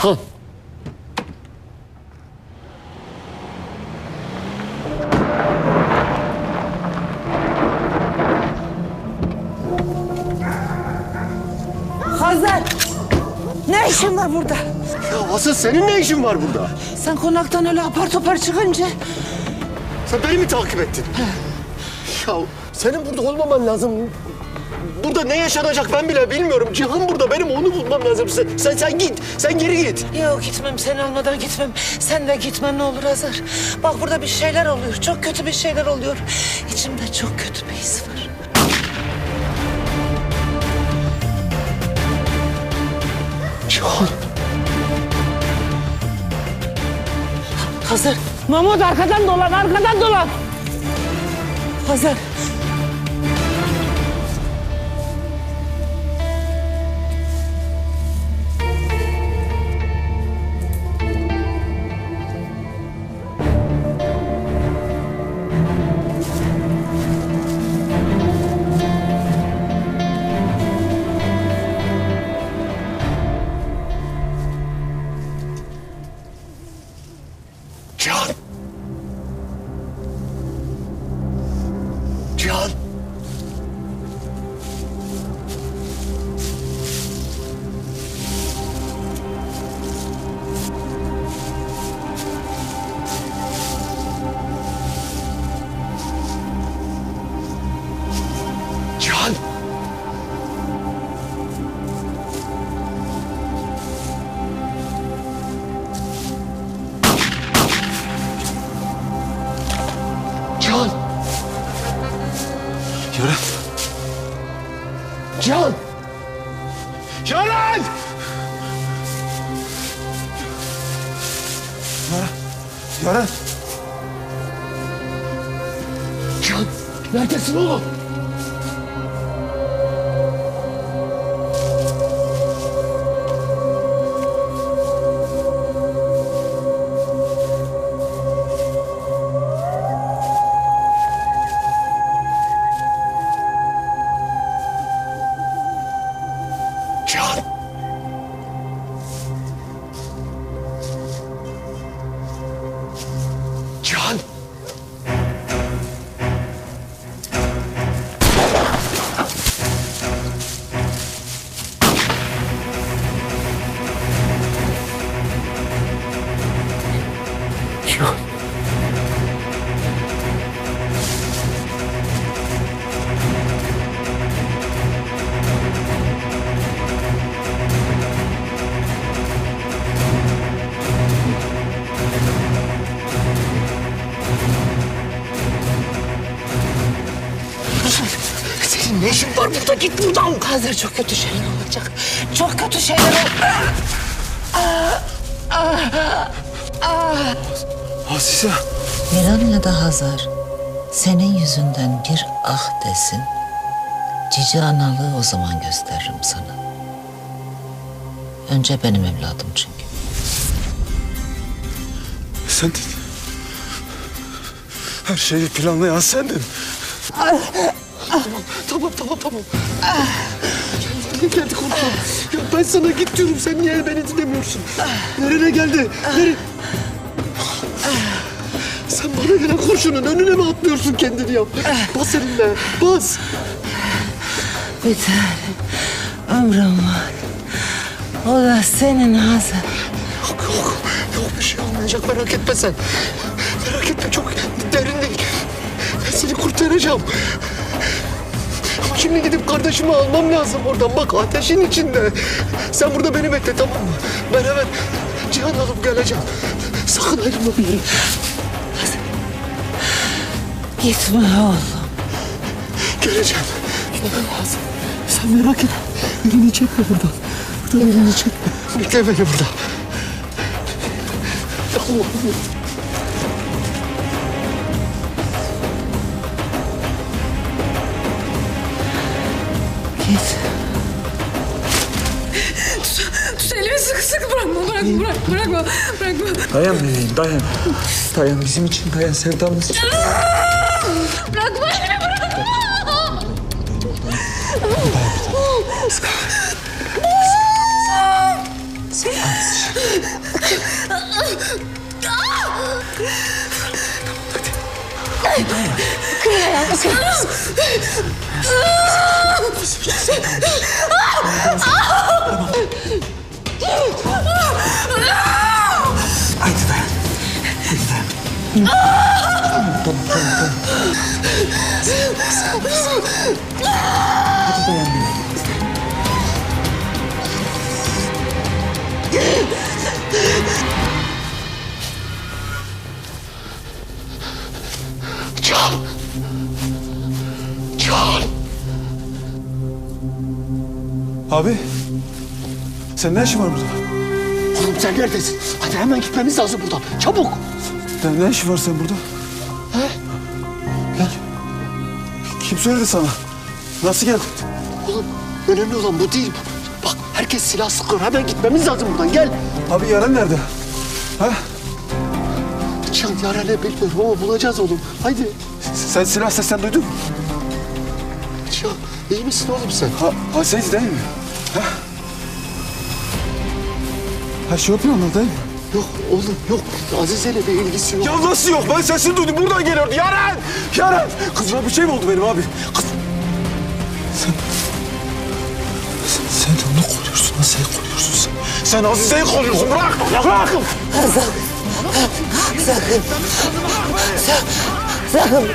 Cihan. Hazar! Ne işin var burada? Ya asıl senin ne işin var burada? Sen konaktan öyle apar topar çıkınca... Sen beni mi takip ettin? Ya senin burada olmaman lazım. Burada ne yaşanacak ben bile bilmiyorum. Cihan burada benim onu bulmam lazım. Sen, sen, sen git. Sen geri git. Yok gitmem, sen almadan gitmem. Sen de gitmen ne olur Hazar. Bak burada bir şeyler oluyor, çok kötü bir şeyler oluyor. İçimde çok kötü bir his var. Cihan. Hazar! Mahmut arkadan dolan, arkadan dolan! Hazar! Cihan. Yaren. Yaren. Cihan. Neredesin oğlum? Senin ne işin var burada? Git buradan. Hazır çok kötü şeyler olacak. Çok kötü şeyler olacak. Azize. Miran'la da Hazar senin yüzünden bir ah desin. Cici analığı o zaman gösteririm sana. Önce benim evladım çünkü. Sendin. Her şeyi planlayan sendin. Tamam tamam tamam. Nereye geldi. Ya ben sana git diyorum. Sen niye beni dinlemiyorsun? Nereye geldi? Nereye? Sen bana gelen kurşunun önüne mi atlıyorsun kendini ya? Bas elinle. Bas. Tane ömrüm var. O da senin Hazar. Yok yok. Yok bir şey olmayacak merak etme sen. Merak etme çok derin değil. Ben seni kurtaracağım. Şimdi gidip kardeşimi almam lazım oradan. Bak ateşin içinde. Sen burada beni bekle tamam mı? Ben hemen Cihan alıp geleceğim. Sakın ayrılma bir yere. Gitme oğlum. Geleceğim. Gitmem lazım. Sen merak etme. Elini çekme buradan. Buradan elini çekme. Bekle beni burada. Allah'ım. Tut elimi sıkı sıkı bırakma, bırakma, bırak, bırakma, bırakma. Dayan bebeğim dayan. Dayan bizim için dayan sevdamız için. Bırakma elimi, bırakma. Haydi dayan. Haydi dayan. Tamam tamam tamam. Abi. Sen ne işin var burada? Oğlum sen neredesin? Hadi hemen gitmemiz lazım buradan. Çabuk. Ne, ne işin var sen burada? He? Kim söyledi sana? Nasıl geldin? Oğlum önemli olan bu değil. Bak herkes silah sıkıyor. Hemen gitmemiz lazım buradan. Gel. Abi Yaren nerede? Ha? Can yara ne bilmiyorum ama bulacağız oğlum. Haydi. Sen silah seslen duydun mu? Can iyi misin oğlum sen? Ha, Haseyiz değil mi? Ha? Ha şey yapıyor mi? Yok oğlum yok. Azize'yle bir ilgisi yok. Ya nasıl yok? Ben sesini duydum. Buradan geliyordu. Yaren! Yaren! Kızıma bir şey mi oldu benim abi? Kız... Sen... Sen, sen onu koruyorsun. Azize'yi koruyorsun sen. Sen Azize'yi koruyorsun. Bırak! Bırak! Sakın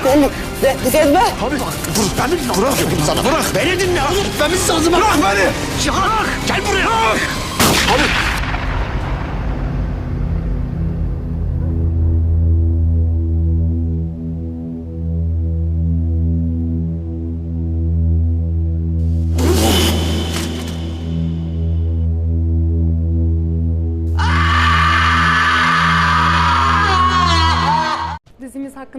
beni etme. Abi dur ben mi bırak sana? Bırak. Beni dinle. Oğlum gitmemiz lazım. Bırak beni! Can gel buraya. Abi.